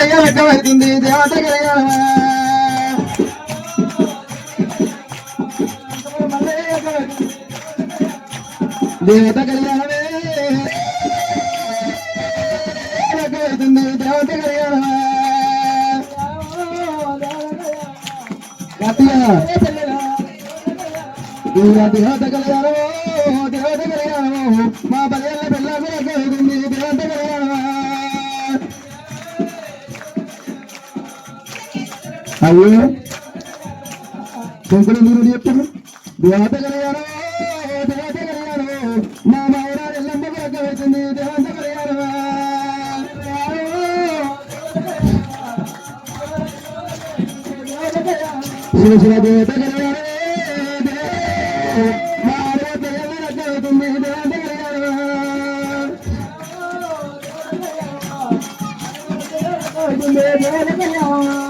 వచ్చింది దేవత దేవత కళ్యాణమే. దేవత కళ్యాణమే దేవత కళ్యాణమో దేవత కళ్యాణమో మా పల్లెల పిల్లలకు అయ్యో కొంకులు మీరు చెప్పారు దేవతగలయారో దేవతగలయారో మా మాయరా ఎల్లమ్మ కొరక వచ్చింది దేవతగలయారో శివ శివ దేవతగలయారో దేవతగలయారో దేవతగలయారో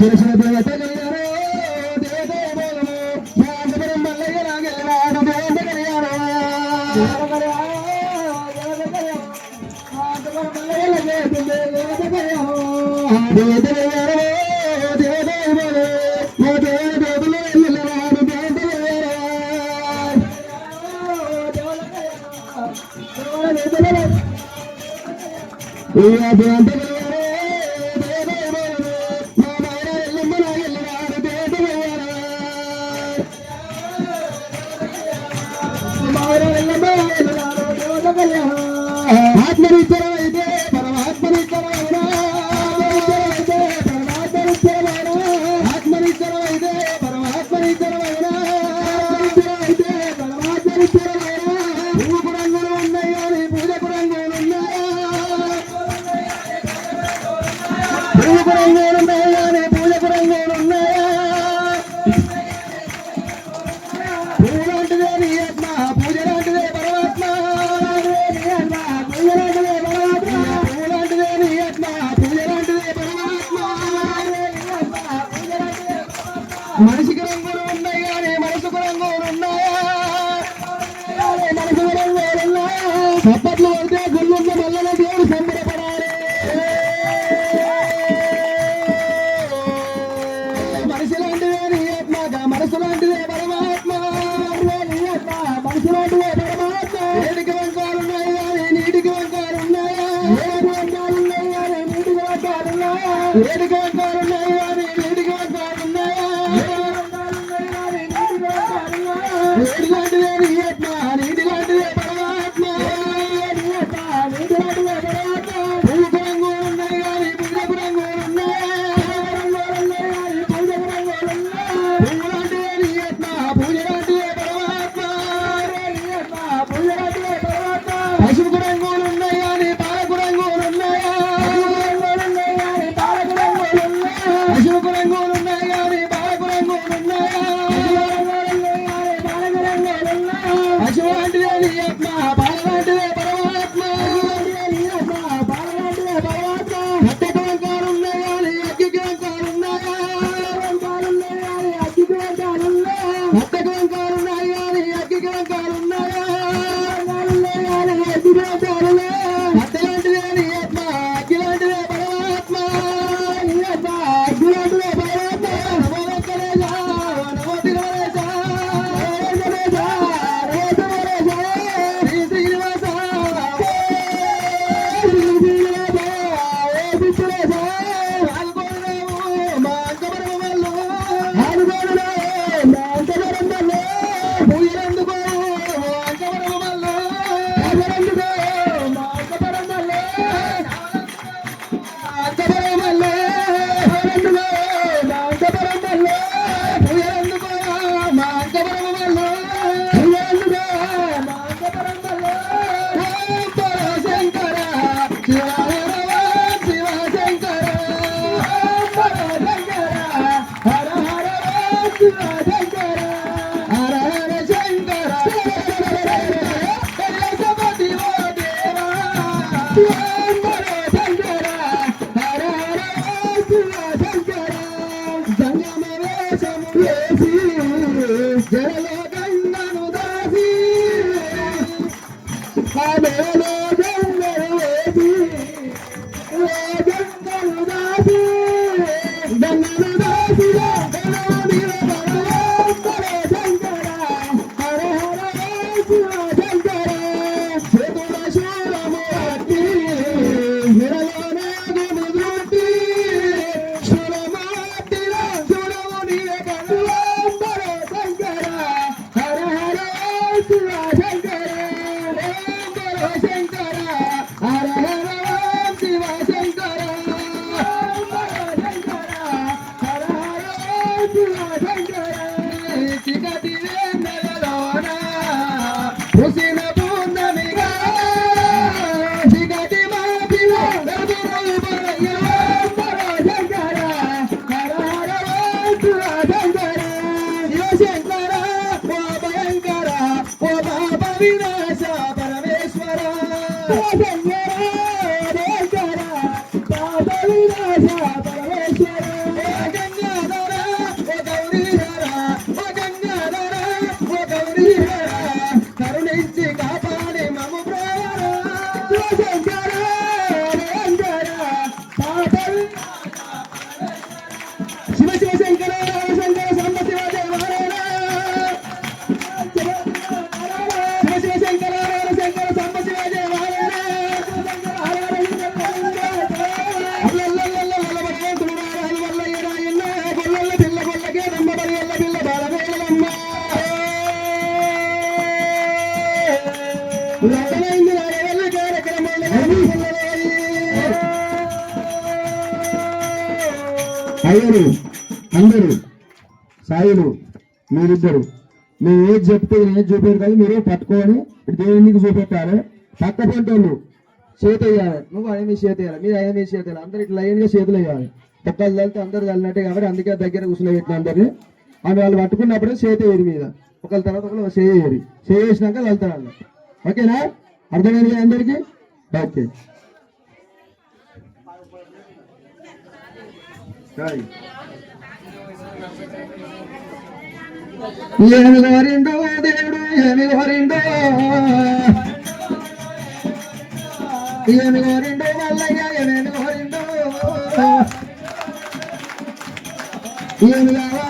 Yeah, ఆత్మనిత్యమైతే పరమాత్మనిత్యమైనా. పరమాత్మనిత్యమైనా ఆత్మనిత్యమైతే పరమాత్మనిత్యమైనా. అయితే మనిషికి రంగులు ఉన్నాయా నీ మనసుకు రంగులు ఉన్నాయా మనసుకు రంగులు ఉన్నాయా చప్పట్లు పడితే గుళ్ళున్న మల్లన దేవుడు సంబరపడాలి మనిషి లాంటిదే ఆత్మగా మనసు లాంటిదే ফিরে দাঁড়ালে হাতে ఓం శివ అయ్యరు అందరూ సాయుడు మీరిద్దరు. మేము ఏది చెప్తే ఏది చూపారు కానీ మీరు పట్టుకొని ఇటు దేవునికి చూపెట్టాలి? పక్క పంటోళ్ళు చేతి వేయాలి. నువ్వు ఆయన మీ చేతి వేయాలి మీరు ఆయన మీ చేతి వేయాలి. అందరు ఇట్లా లైన్గా చేతులు వేయాలి. ఒక్కళ్ళు తల్లితే అందరు వెళ్ళినట్టే కాబట్టి అందుకే దగ్గర కూర్చుని పెట్టిన అందరినీ. అని వాళ్ళు పట్టుకున్నప్పుడే చేతి వేరు మీద. ఒకళ్ళ తర్వాత ఒకళ్ళు చేయి చేసినాక వెళ్తారు వాళ్ళు. ఓకేనా? అర్థమైంది అందరికీ? ఓకే. ఏమి కోరిండో దేవుడు ఏమి కోరిండో ఏమి కోరిండో మల్లయ్య ఏమేమి కోరిండో ఏమి కావాలి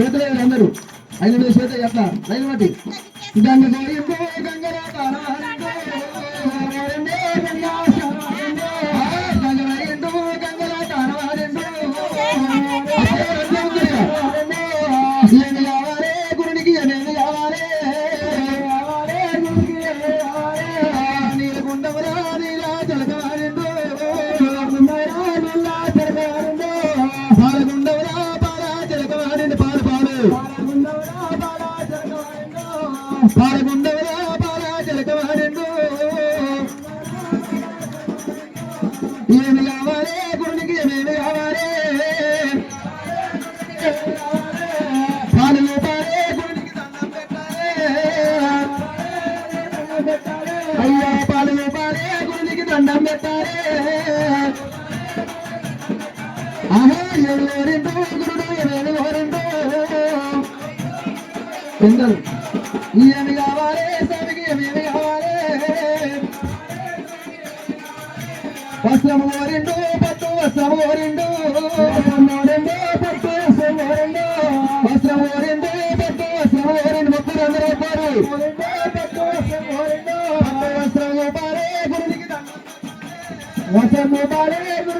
చేతులు అందరూ. ఐదు మీద చేతులు ఎట్లా లైన్ బట్టి గంగ ఎందరు ఏమి కావాలి స్వామికి ఏమేమి కావాలి వస్త్రము ఓరిండు పట్టు వస్త్రము ఓరిండు ఓరిండు పట్టు వస్త్రము ఓరిండు వస్త్రము ఓరిండు పట్టు వస్త్రము ఓరిండు ముగ్గురు అందరూ అయిపోరు వస్త్రము ఓరిండు పట్టు వస్త్రము పారే గురునికి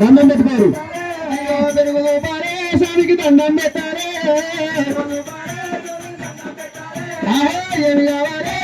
దండం పెట్టుకోరు. అయ్యో స్వామికి దండం పెట్టారే ఏమి కావాలి?